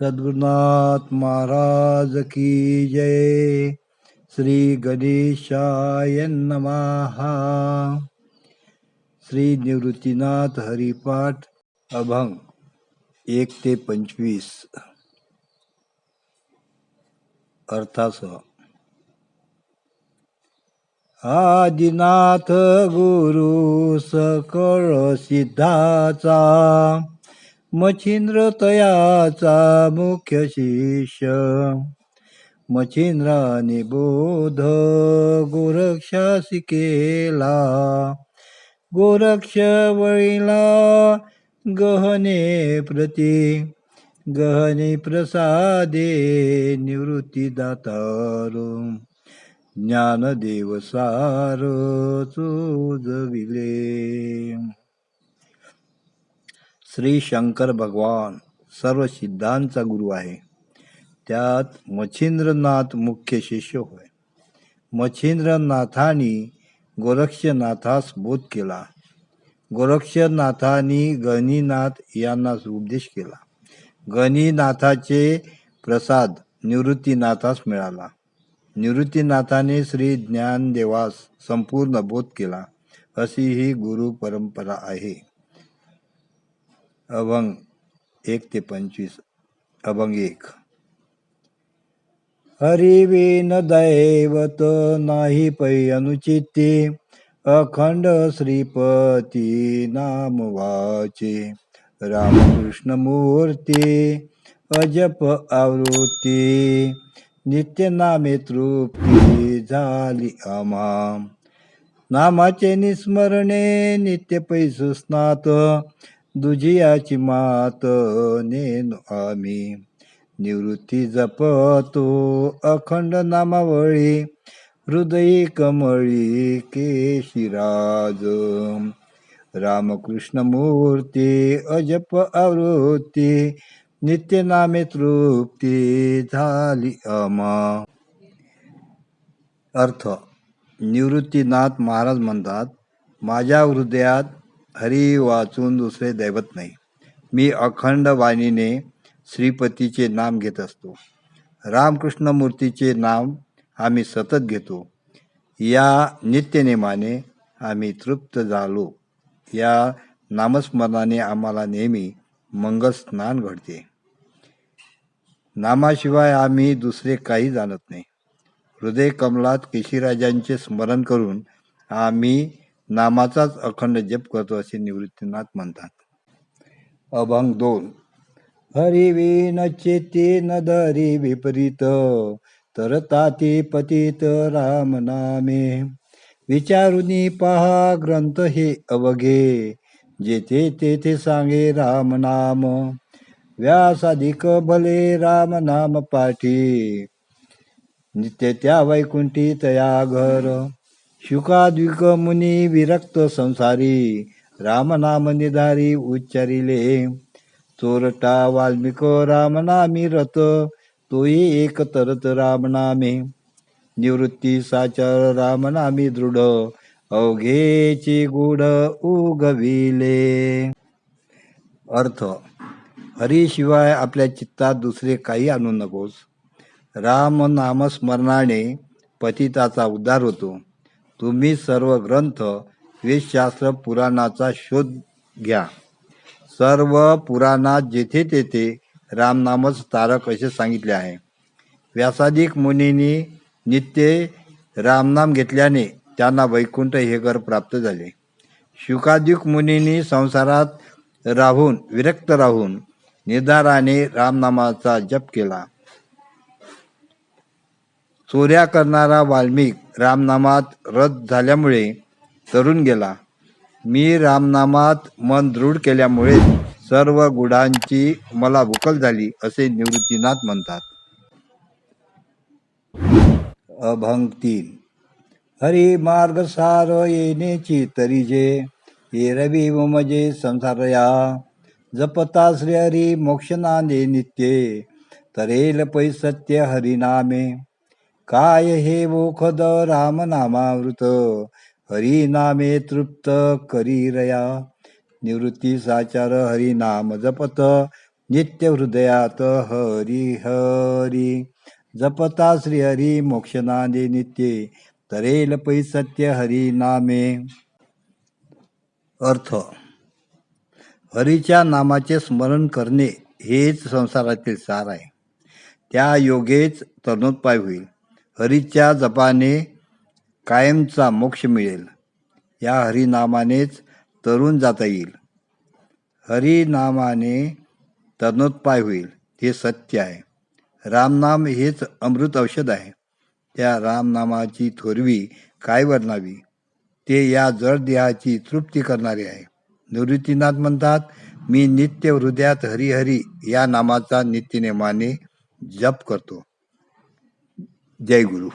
सद्गुरुनाथ महाराज की जय। श्री गणेशाय नमहा श्री निवृत्तीनाथ हरिपाठ अभंग एक ते पंचवीस। अर्थासह आदिनाथ गुरु सकळ सिद्धाचा मच्छिंद्र तयाचा मुख्य शिष्य। मच्छिंद्राने बोध गोरक्षासी केला गोरक्ष वळीला गहने प्रती। गहने प्रसादे निवृत्ती दातार ज्ञानदेव सार चोजविले श्री शंकर भगवान सर्व सिद्धांचा गुरु आहे. त्यात मच्छिंद्रनाथ मुख्य शिष्य होय. मच्छिंद्रनाथांनी गोरक्षनाथास बोध केला. गोरक्षनाथांनी गणिनाथ यांना उपदेश केला. गणिनाथाचे प्रसाद निवृत्तीनाथास मिळाला. निवृत्तीनाथाने श्री ज्ञानदेवास संपूर्ण बोध केला. अशी ही गुरु परंपरा आहे. अभंग एक ते पंचवीस अभंग एक. हरिविन दैवत नाही पै अनुचिते अखंड श्रीपती नाम वाचे. रामकृष्ण मूर्ती अजप आवृत्ती नित्य नामे तृप्ती झाली आमा नामाचे निस्मरणे नित्य पैसुस्नात दुजियाची मात नेन आम्ही. निवृत्ती जपतो अखंड नामावळी. हृदयी कमळी केशिराज. रामकृष्ण मूर्ती अजप आवृत्ती. नित्य नामे तृप्ती झाली अमा अर्थ निवृत्तीनाथ महाराज म्हणतात माझ्या हृदयात हरी वाचून दुसरे दैवत नाही. मी अखंड वाणीने श्रीपतीचे नाम घेत असतो. रामकृष्ण मूर्तीचे नाम आम्ही सतत घेतो. या नित्यनेमाने आम्ही तृप्त झालो. या नामस्मरणाने आम्हाला नेहमी मंगल स्नान घडते. नामाशिवाय आम्ही दुसरे काही जाणत नाही. हृदय कमलात केशीराजांचे स्मरण करून आम्ही नामाचाच अखंड जप करतो असे निवृत्तीनाथ म्हणतात. अभंग दोन. हरिवी न चेते न दरी विपरीत तर ताती पतित राम नामे. विचारुनी पहा ग्रंथ हे अवघे जेथे तेथे सांगे राम नाम. व्यासाधिक भले राम नाम पाठी नित्य त्या वैकुंठी तया घर. शुकाद्विक मुनी विरक्त संसारी रामनामनिधारी निधारी उच्चारिले। चोरटा वाल्मिक रामनामी रत तोही एक तरत रामनामे। निवृत्ती साचर रामनामी दृढ अवघेचे गुढ उगविले। अर्थ हरीशिवाय आपल्या चित्तात दुसरे काही आणू नकोस. राम नामस्मरणाने पतिताचा उद्धार होतो. तुम्ही सर्व ग्रंथ वेदशास्त्र पुराणाचा शोध घ्या. सर्व पुराणात जेथे तेथे रामनामच तारक असे सांगितले आहे. व्यासाधिक मुनींनी नित्य रामनाम घेतल्याने त्यांना वैकुंठ हे घर प्राप्त झाले. शुकादिक मुनींनी संसारात राहून विरक्त राहून निर्धाराने रामनामाचा जप केला. चोऱ्या करणारा वाल्मिक रामनामात रद्द झाल्यामुळे तरुण गेला. मी रामनामात मन दृढ केल्यामुळे सर्व गुढांची मला भुकल झाली असे निवृत्तीनाथ म्हणतात. अभंग तीन हरी मार्ग सार येण्याची तरीजे ये रवी मजे संसारया जपता श्री हरी मोक्षनाने नित्ये तरेल पै सत्य हरिनामे काय हे मोखद राम नामावृत हरी नामे तृप्त करी रया. निवृत्ती साचार हरी नाम जपत. नित्य हृदयात हरी हरी. जपता श्री हरी मोक्षनादे नित्ये. तरेल पै सत्य हरी नामे. अर्थ. हरीच्या नामाचे स्मरण करणे हेच संसारातील सार आहे. त्या योगेच तरणोत्पाय होईल. हरीच्या जपाने कायमचा मोक्ष मिळेल. या हरिनामानेच तरुण जाता येईल. हरिनामाने तरणोत्पाय होईल हे सत्य आहे. रामनाम हेच अमृत औषध आहे. त्या रामनामाची थोरवी काय वर्णावी? ते या जड देहाची तृप्ती करणारे आहे. निवृत्तीनाथ म्हणतात मी नित्य हृदयात हरिहरी या नामाचा नित्यनेमाने जप करतो. जय गुरु